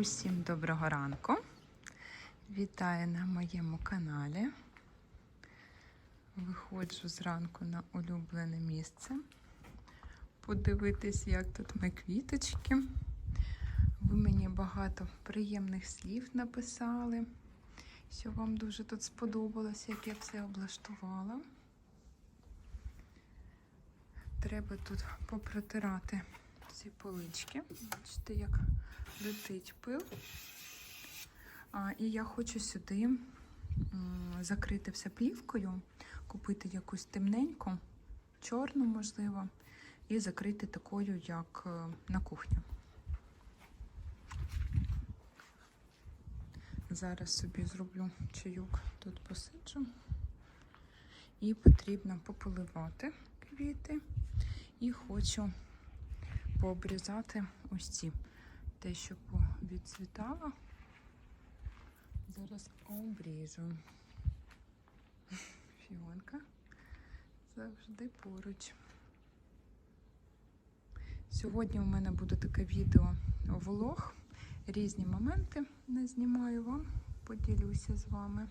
Усім доброго ранку. Вітаю на моєму каналі. Виходжу зранку на улюблене місце. Подивитись, як тут мої квіточки. Ви мені багато приємних слів написали, що вам дуже тут сподобалось, як я все облаштувала. Треба тут попротирати ці полички. Бачите, як летить пил. А, і я хочу сюди закрити все плівкою, купити якусь темненьку, чорну, можливо, і закрити такою, як е, на кухню. Зараз собі зроблю чайок, тут посиджу. І потрібно пополивати квіти. І хочу пообрізати ось ці те, що відцвітало. Зараз обріжу. Фіонка завжди поруч. Сьогодні у мене буде таке відео влог. Різні моменти не знімаю вам, поділюся з вами.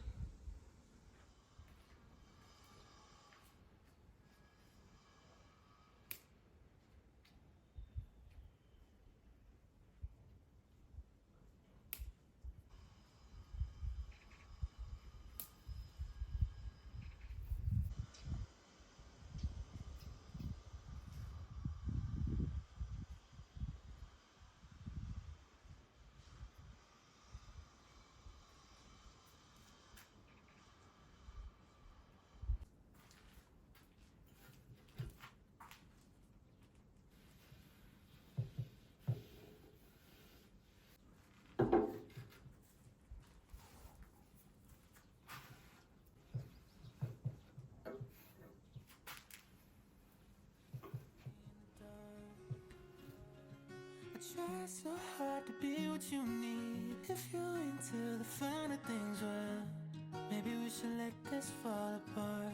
Try so hard to be what you need. If you're into the finer things, well, maybe we should let this fall apart.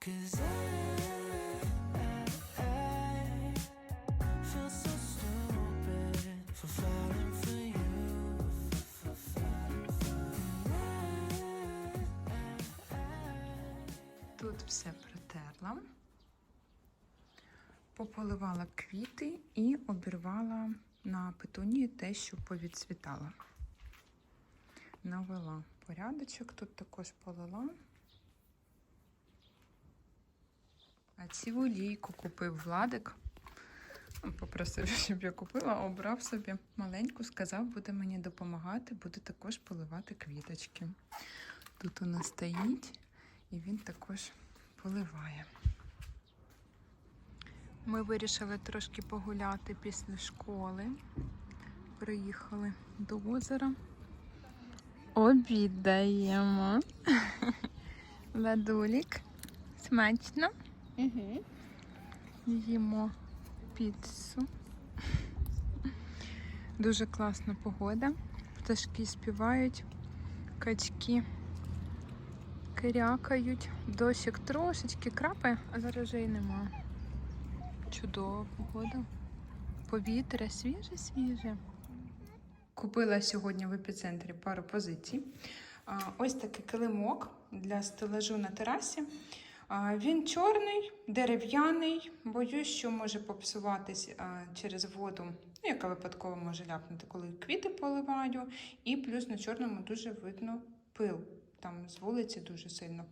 Cause I, пополивала квіти і обірвала на петунії те, що повідцвітало. Навела порядочок, тут також полила. А цілу лійку купив Владик. Попросив, щоб я купила, обрав собі маленьку, сказав, буде мені допомагати, буде також поливати квіточки. Тут нас стоїть, і він також поливає. Ми вирішили трошки погуляти після школи. Приїхали до озера. Обідаємо. Ладулік. Смачно. Угу. Їмо піцу. Дуже класна погода. Пташки співають, качки кирякають. Дощик трошечки крапає, а зараз вже й нема. Чудова погода. Повітря свіже-свіже. Купила сьогодні в епіцентрі пару позицій. Ось такий килимок для стелажу на терасі. Він чорний, дерев'яний. Боюсь, що може попсуватись через воду, ну, яка випадково може ляпнути, коли квіти поливаю. І плюс на чорному дуже видно пил. Там з вулиці дуже сильно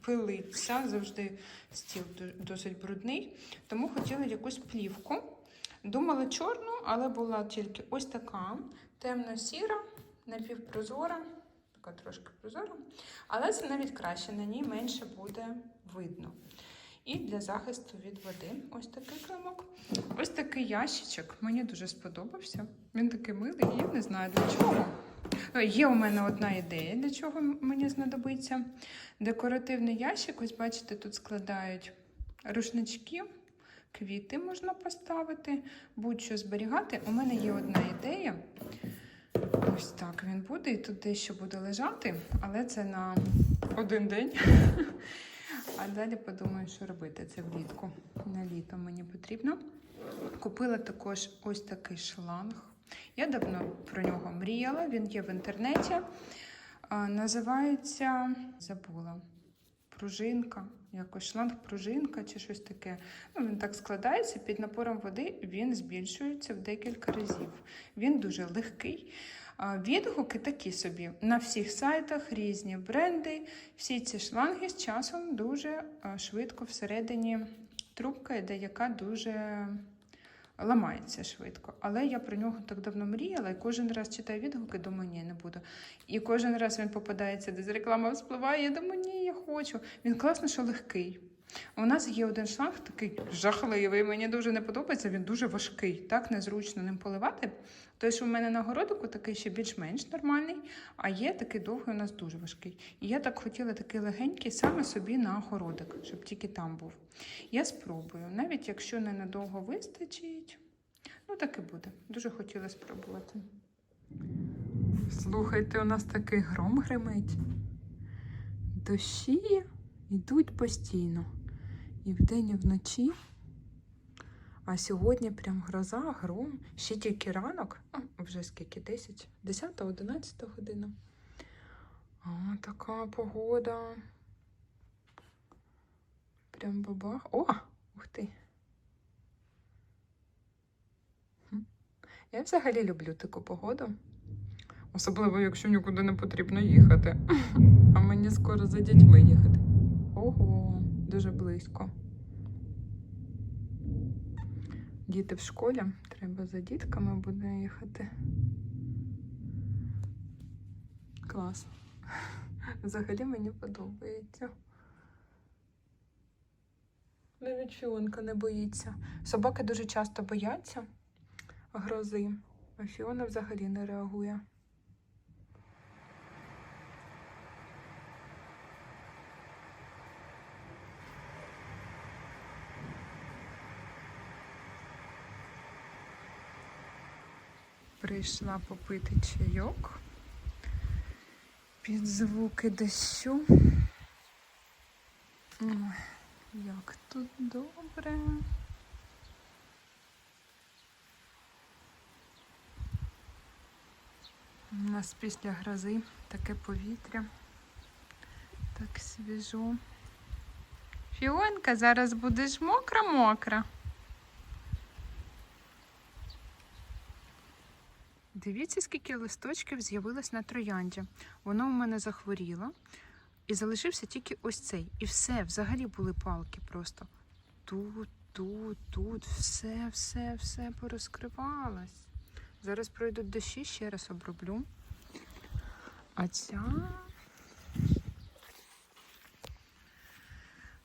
пилиться. Завжди стіл досить брудний. Тому хотіла якусь плівку. Думала чорну, але була тільки ось така темно-сіра, напівпрозора, така трошки прозора. Але це навіть краще, на ній менше буде видно. І для захисту від води ось такий кремок. Ось такий ящичок. Мені дуже сподобався. Він такий милий, і я не знаю для чого. Е, Є у мене одна ідея, для чого мені знадобиться. Декоративний ящик, ось бачите, тут складають рушнички, квіти можна поставити, будь-що зберігати. У мене є одна ідея. Ось так він буде, і тут дещо буде лежати, але це на один день. А далі подумаю, що робити це влітку. На літо мені потрібно. Купила також ось такий шланг. Я давно про нього мріяла, він є в інтернеті. Називається забула. Пружинка, якось шланг-пружинка чи щось таке. Ну, він так складається, під напором води він збільшується в декілька разів. Він дуже легкий. Відгуки такі собі. На всіх сайтах різні бренди. Всі ці шланги з часом дуже швидко всередині трубка йде, яка дуже ламається швидко. Але я про нього так давно мріяла, і кожен раз читаю відгуки, думаю, ні, не буду. І кожен раз він попадається, десь реклама вспливає. Я думаю, ні, я хочу. Він класно, що легкий. У нас є один шланг такий жахливий, мені дуже не подобається, він дуже важкий, так незручно ним поливати. Той, що в мене на городику, такий ще більш-менш нормальний, а є такий довгий у нас дуже важкий. І я так хотіла такий легенький саме собі на городик, щоб тільки там був. Я спробую, навіть якщо ненадовго вистачить, ну так і буде. Дуже хотіла спробувати. Слухайте, у нас такий гром гримить. Дощі йдуть постійно. І вдень, і вночі. А сьогодні прям гроза, гром. Ще тільки ранок. А, вже скільки? 10? 10, 11 година. А, така погода. Прям бабах. О! Ух ти. Я взагалі люблю таку погоду. Особливо, якщо нікуди не потрібно їхати. А мені скоро за дітьми їхати. Ого, дуже близько. Діти в школі, треба за дітками буде їхати. Клас. Взагалі мені подобається. Навіть Фіонка не боїться. Собаки дуже часто бояться грози, а Фіона взагалі не реагує. Прийшла попити чайок під звуки дощу. Ой, як тут добре. У нас після грози таке повітря. Так свіжо. Фіонка, зараз будеш мокра-мокра. Дивіться, скільки листочків з'явилось на троянді. Воно у мене захворіло. І залишився тільки ось цей. І все, взагалі були палки просто. Тут, тут, тут, все, все, все порозкривалось. Зараз пройдуть дощі, ще раз оброблю. А ця.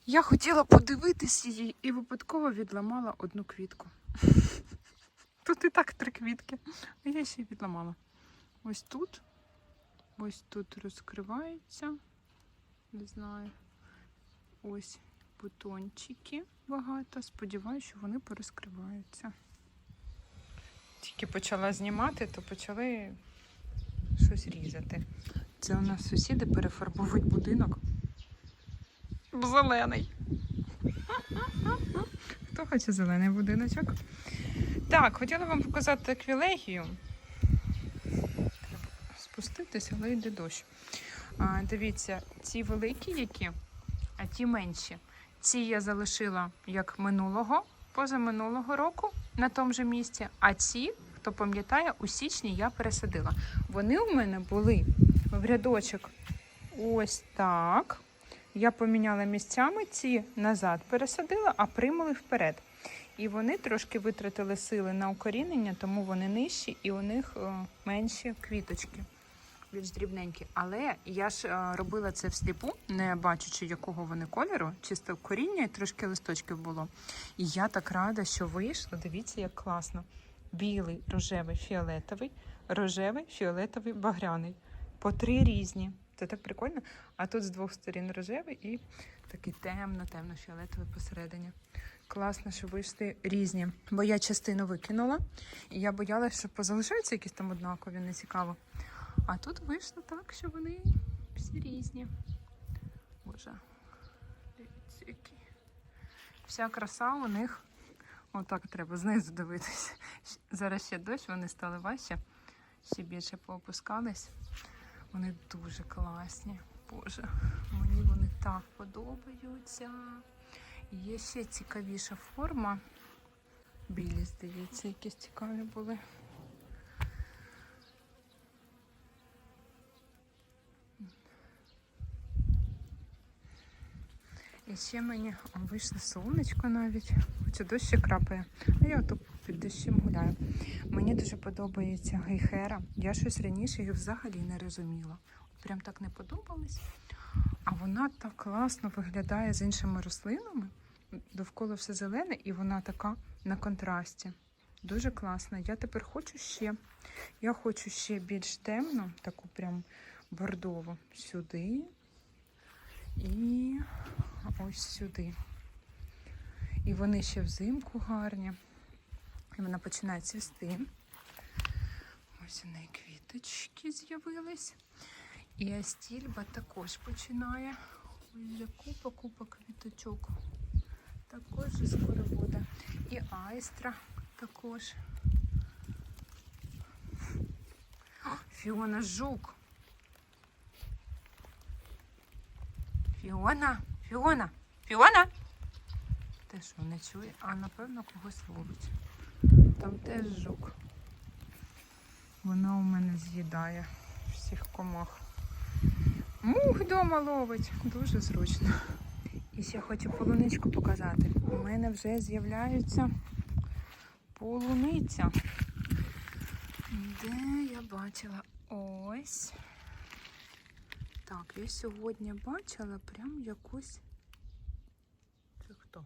Я хотіла подивитись її і випадково відламала одну квітку. Тут і так три квітки. А я ще й відламала. Ось тут. Ось тут розкривається. Не знаю. Ось бутончики багато. Сподіваюся, що вони порозкриваються. Тільки почала знімати, то почали щось різати. Це у нас сусіди перефарбовують будинок. Зелений. Хто хоче зелений будиночок? Так, хотіла вам показати еквілегію. Треба спуститися, але йде дощ. А, дивіться, ці великі які, а ті менші. Ці я залишила як минулого, позаминулого року на тому же місці. А ці, хто пам'ятає, у січні я пересадила. Вони у мене були в рядочок ось так. Я поміняла місцями, ці назад пересадила, а примули вперед. І вони трошки витратили сили на укорінення, тому вони нижчі і у них е, менші квіточки, більш дрібненькі. Але я ж е, робила це всліпу, не бачачи, якого вони кольору, чисто коріння і трошки листочків було. І я так рада, що вийшло. Дивіться, як класно. Білий, рожевий, фіолетовий, рожевий, фіолетовий, багряний. По три різні. Це так прикольно. А тут з двох сторін рожевий і такий темно-темно фіолетовий посередині. Класно, що вийшли різні. Бо я частину викинула, і я боялася, що позалишаються якісь там однакові, не цікаво. А тут вийшло так, що вони всі різні. Боже, дивіться, які. Вся краса у них Отак треба знизу дивитися. Зараз ще дощ, вони стали важче, ще більше поопускались. Вони дуже класні. Боже, мені вони так подобаються. Є ще цікавіша форма. Білі, здається, якісь цікаві були. І ще мені вийшло сонечко навіть, хоча дощ крапає. А я тут під дощем гуляю. Мені дуже подобається гейхера. Я щось раніше їх взагалі не розуміла. Прям так не подобалось. А вона так класно виглядає з іншими рослинами. Довкола все зелене, і вона така на контрасті. Дуже класна. Я тепер хочу ще. Я хочу ще більш темну, таку прям бордову сюди. І ось сюди. І вони ще взимку гарні. І вона починає цвісти. Ось у неї квіточки з'явились. І астільба також починає. Ось вже купа, купа квіточок. Також вже скоро буде. І айстра також. Фіона жук. Фіона, Фіона, Фіона. Те що не чує, а напевно когось ловить. Там теж жук. Вона у мене з'їдає всіх комах. Мух вдома ловить. Дуже зручно. І ще хочу полуничку показати. У мене вже з'являється полуниця. Де я бачила? Ось. Так, я сьогодні бачила прям якусь. Це хто?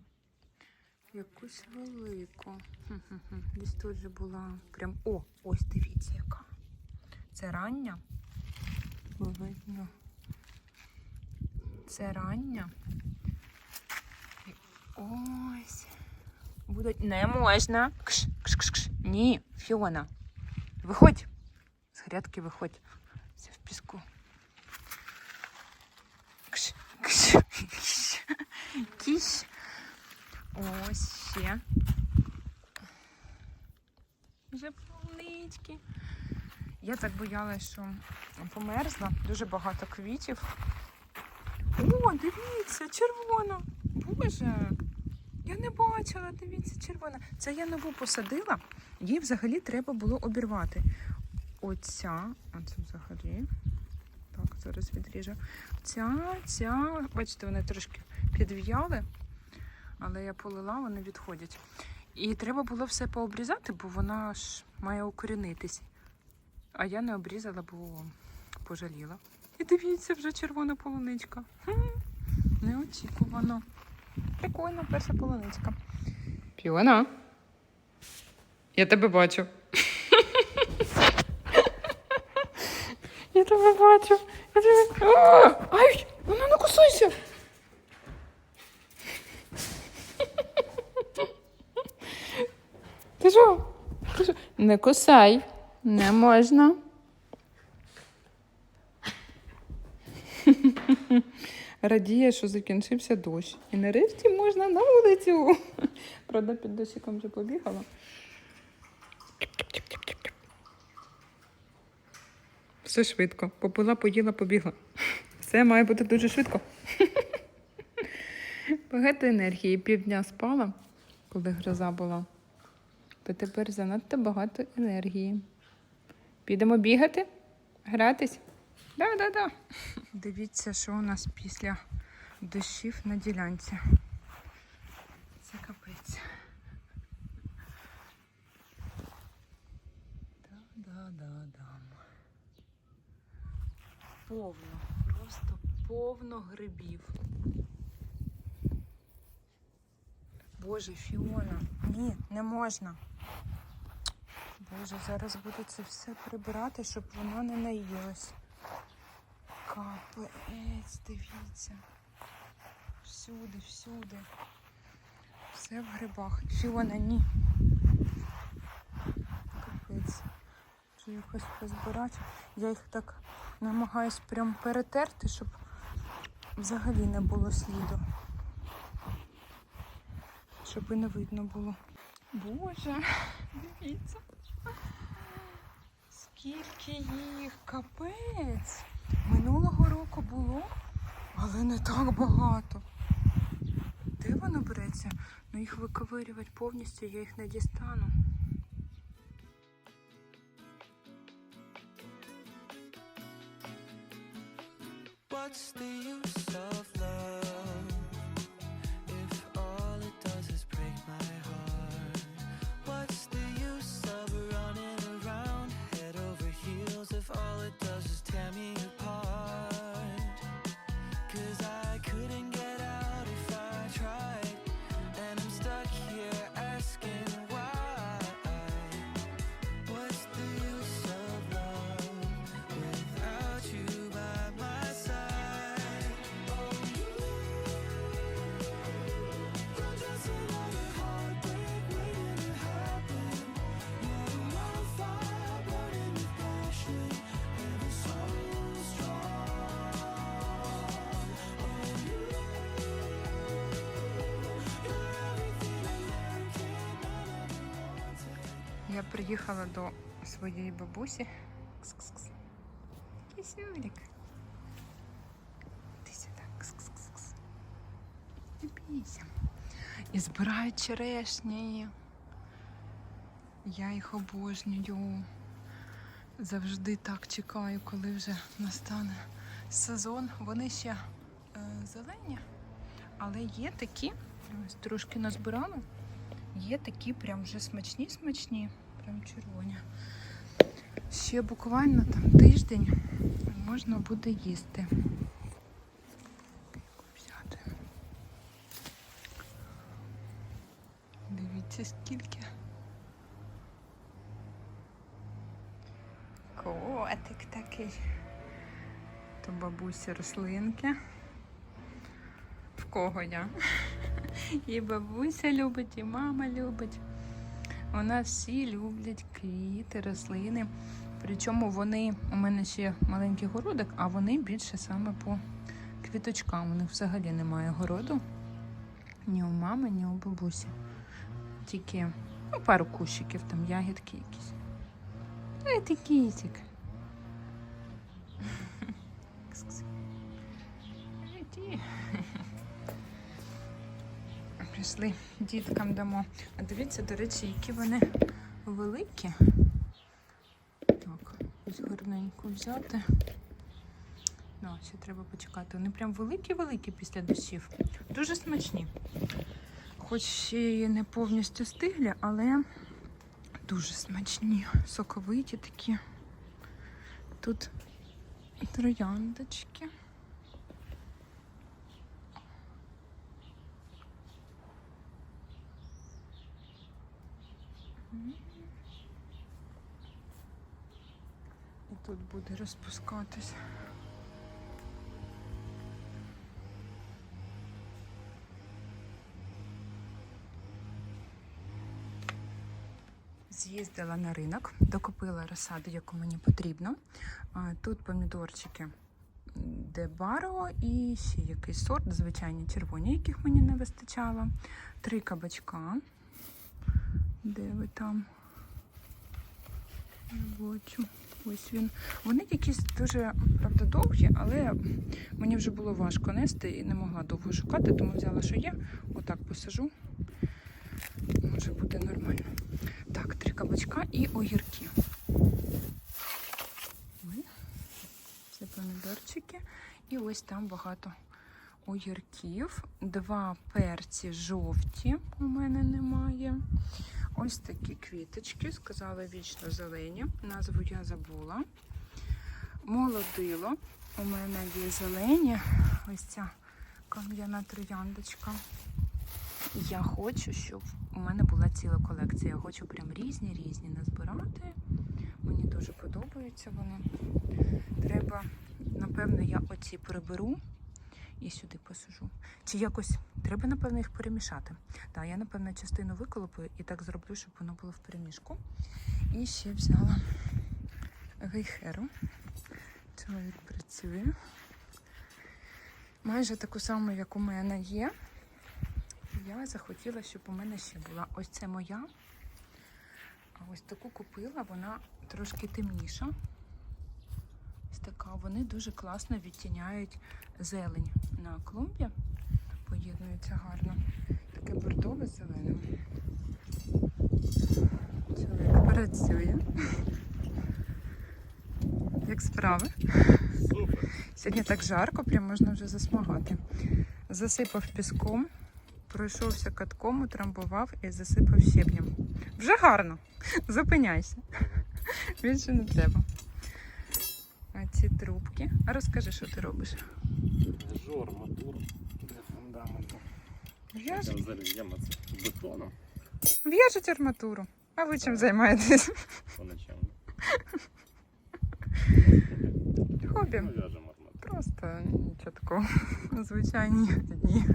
Якусь велику. Десь тут же була прям. О, ось дивіться яка. Це рання. Видно. Це рання. І ось. Будуть. Не можна. Кш, кш, кш, кш. Ні, Фіона. Виходь. З грядки виходь. Все в піску. Кш, кш, кш. Кіш. Ось ще. Вже полунички. Я так боялась, що померзла. Дуже багато квітів. О, дивіться, червона. Боже. Я не бачила, дивіться, червона. Це я нову посадила. Її взагалі треба було обірвати. Оця, оце взагалі. Так, зараз відріжу. Ця, ця, бачите, вони трошки підв'яли, але я полила, вони відходять. І треба було все пообрізати, бо вона ж має укорінитись. А я не обрізала, бо пожаліла. І дивіться, вже червона полуничка. Неочікувано. Прикольно, перша полуничка. Піона. Я тебе бачу. Я тебе бачу. Я тебе... Ай! Вона не що? Не кусай. Не можна. Радіє, що закінчився дощ. І нарешті можна на вулицю. Правда, під дощиком вже побігала. Все швидко. Попила, поїла, побігла. Все має бути дуже швидко. Багато енергії. Півдня спала, коли гроза була. То тепер занадто багато енергії. Підемо бігати? Гратись? Да, да, да. Дивіться, що у нас після дощів на ділянці. Це капець. Да-да-да-да. Повно, просто повно грибів. Боже, Фіона, ні, не можна. Боже, зараз буду це все прибирати, щоб воно не наїлось. Капець, дивіться. Всюди, всюди. Все в грибах. Фіона, ні. Капець. Вже якось позбирати. Я їх так намагаюсь прям перетерти, щоб взагалі не було сліду. Щоб і не видно було. Боже, дивіться. Скільки їх, капець. Минулого року було, але не так багато. Де воно береться? Ну їх виковирювати повністю, я їх не дістану. What's the use of love Я приїхала до своєї бабусі. Кс-кс-кс. Кисюлік. Ти сюди. Кс-кс-кс. Не бійся. І збирають черешні. Я їх обожнюю. Завжди так чекаю, коли вже настане сезон. Вони ще е, зелені, але є такі, ось трошки назбирала. Є такі прям вже смачні, смачні, прям червоні. Ще буквально там тиждень можна буде їсти. Взяти. Дивіться скільки. Котик такий. То бабусі рослинки. В кого я? І бабуся любить, і мама любить. Нас всі люблять квіти, рослини. Причому вони, у мене ще маленький городик, а вони більше саме по квіточкам. У них взагалі немає городу. Ні у мами, ні у бабусі. Тільки ну, пару кущиків, там ягідки якісь. Ай, ти кітик. Прийшли діткам дамо. А дивіться, до речі, які вони великі. Так, ось гарненько взяти. Ну, ще треба почекати. Вони прям великі-великі після дощів. Дуже смачні. Хоч й не повністю стиглі, але дуже смачні. Соковиті такі. Тут трояндочки. І тут буде розпускатись. З'їздила на ринок, докупила розсаду, яку мені потрібно. Тут помідорчики Дебаро і ще якийсь сорт, звичайні червоні, яких мені не вистачало. Три кабачка. Де ви там? Не. Ось він. Вони якісь дуже, правда, довгі, але мені вже було важко нести і не могла довго шукати, тому взяла, що є. Отак посажу. Може буде нормально. Так, три кабачка і огірки. Це помідорчики. І ось там багато огірків. Два перці жовті у мене немає. Ось такі квіточки, сказала вічно зелені. Назву я забула. Молодило. У мене є зелені. Ось ця кам'яна трояндочка. Я хочу, щоб у мене була ціла колекція. Я хочу прям різні різні назбирати. Мені дуже подобаються вони. Треба, напевно, я оці приберу і сюди посажу. Чи якось треба, напевно, їх перемішати. Так, я, напевно, частину виколопую і так зроблю, щоб воно було в перемішку. І ще взяла гейхеру. Чоловік працює. Майже таку саму, як у мене є. Я захотіла, щоб у мене ще була. Ось це моя. А ось таку купила, вона трошки темніша. Така. Вони дуже класно відтіняють зелень на клумбі. Поєднується гарно. Таке бордове з зеленим. Чоловік працює. Як справи? Супер. Сьогодні так жарко, прям можна вже засмагати. Засипав піском, пройшовся катком, утрамбував і засипав щебнем. Вже гарно. Зупиняйся. Більше не треба. А ці трубки. А розкажи, що ти робиш? В'яжу арматуру для фундаменту. Я В'яжуть, це бетоном в'яжуть арматуру. А ви чим займаєтесь? по ночам. Хобі. Ну, в'яжемо арматуру. Просто нічого такого. Звичайні дні.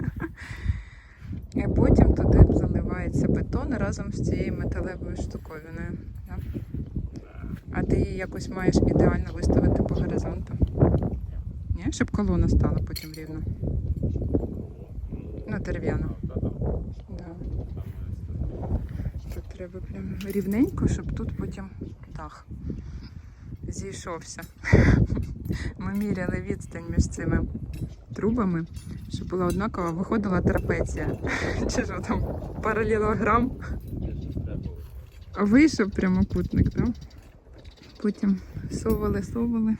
І потім туди заливається бетон разом з цією металевою штуковиною. Да? А ти її якось маєш ідеально виставити по горизонту. Ні? Щоб колона стала потім рівно. Ну, дерев'яна. Да-да. Да. Тут треба прям рівненько, щоб тут потім дах зійшовся. Ми міряли відстань між цими трубами, щоб була однакова, виходила трапеція. Чи що там паралелограм. Вийшов прямокутник, так? Потім совали, совали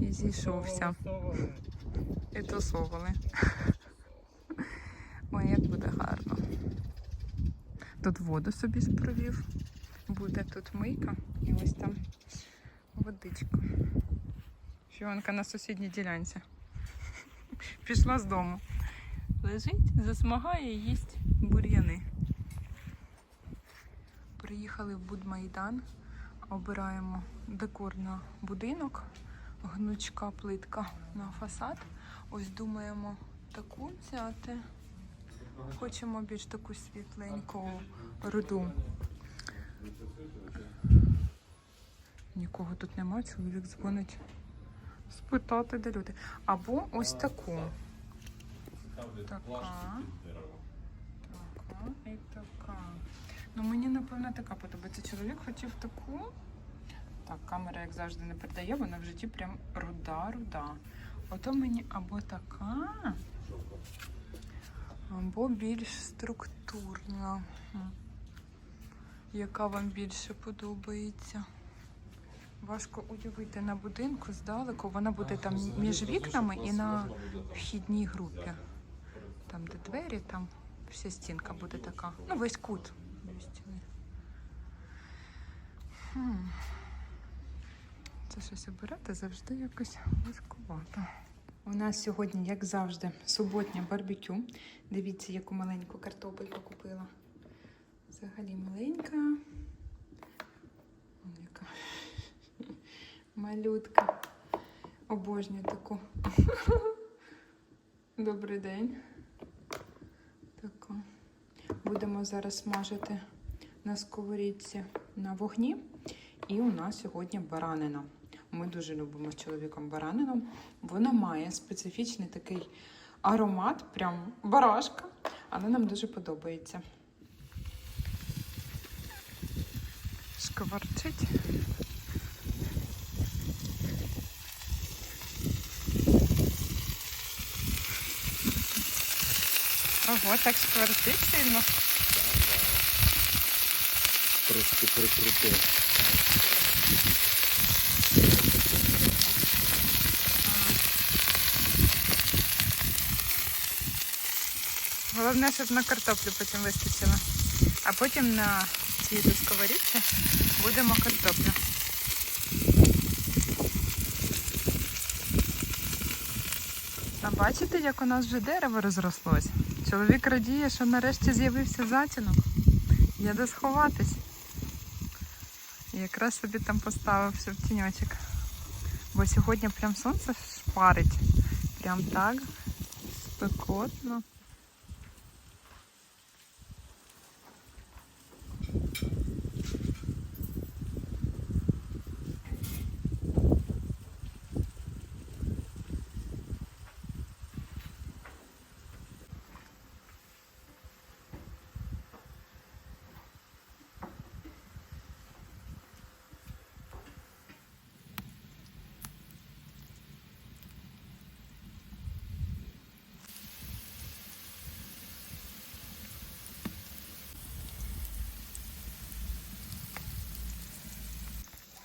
і зійшовся. Совали. І тусовали. Ой, як буде гарно. Тут воду собі провів. Буде тут мийка і ось там водичка. Фіонка на сусідній ділянці. Пішла з дому. Лежить, засмагає і їсть бур'яни. Приїхали в Будмайдан, обираємо декор на будинок, гнучка плитка на фасад. Ось думаємо таку взяти. Хочемо більш таку світленьку руду. Нікого тут немає, чоловік дзвонить спитати, де люди. Або ось таку. Така. Така і така. Ну мені напевно така подобається. Чоловік хотів таку. Так, камера, як завжди, не передає, вона в житті прям руда-руда. Ото мені або така, або більш структурна. Яка вам більше подобається? Важко уявити на будинку здалеку. Вона буде там між вікнами і на вхідній групі. Там, де двері, там вся стінка буде така. Ну, весь кут Хм. Це щось обирати завжди якось важкувато. У нас сьогодні, як завжди, суботнє барбекю. Дивіться, яку маленьку картопельку купила. Взагалі маленька. Вон яка малютка. Обожнюю таку. Добрий день. Будемо зараз смажити на сковорідці на вогні. І у нас сьогодні баранина. Ми дуже любимо з чоловіком баранину. Вона має специфічний такий аромат, прям барашка, але нам дуже подобається. Шкварчить. Ого, так шкварчить сильно. Трошки прикрутив. Головне, щоб на картоплю потім вистачило. А потім на цій сковорідці будемо картоплю. А бачите, як у нас вже дерево розрослось? Чоловік радіє, що нарешті з'явився затінок. Є де сховатись. І якраз собі там поставив все в тіньочок. Бо сьогодні прям сонце шпарить. Прям так спекотно.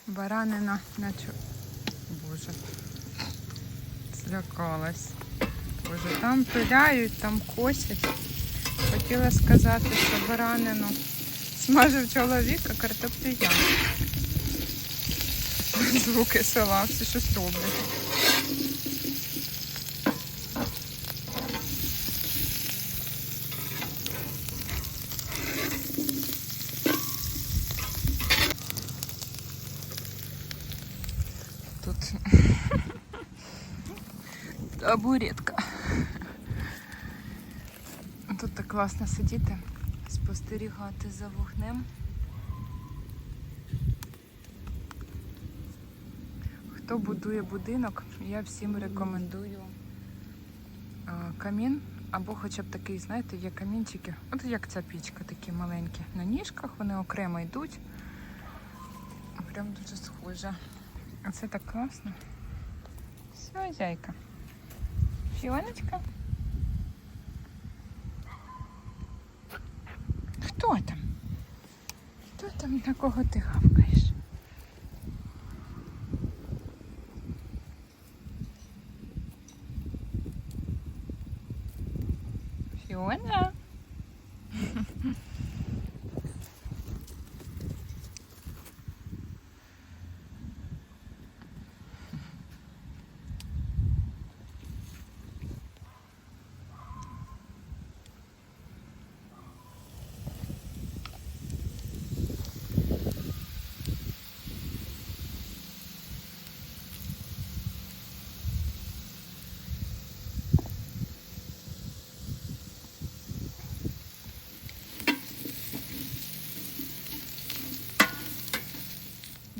Баранина на чу... Боже. Злякалась. Боже, там пиляють, там косять. Хотіла сказати, що баранину смажив чоловік, а картоплю я. Звуки села, всі щось роблять. Тут табуретка. Тут так класно сидіти, спостерігати за вогнем. Хто будує будинок, я всім рекомендую камін. Або хоча б такий, знаєте, є камінчики. От як ця пічка, такі маленькі. На ніжках вони окремо йдуть. Прям дуже схоже. А це так класно. Все, зяйка. Фіоночка. Хто там? Хто там на кого ти гавкаєш? Фіона.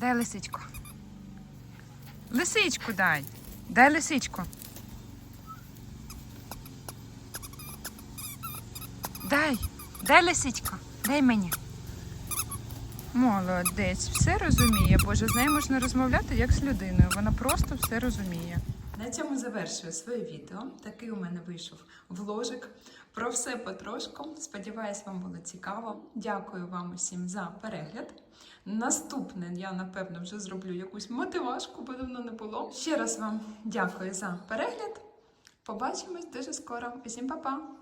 Дай лисичку. Лисичку дай. Дай лисичку. Дай. Дай лисичку. Дай мені. Молодець, все розуміє. Боже, з нею можна розмовляти як з людиною. Вона просто все розуміє. На цьому завершую своє відео. Такий у мене вийшов вложик. Про все потрошку. Сподіваюсь, вам було цікаво. Дякую вам усім за перегляд. Наступне я напевно вже зроблю якусь мотивашку, бо давно не було. Ще раз вам дякую за перегляд. Побачимось дуже скоро. Усім па-па!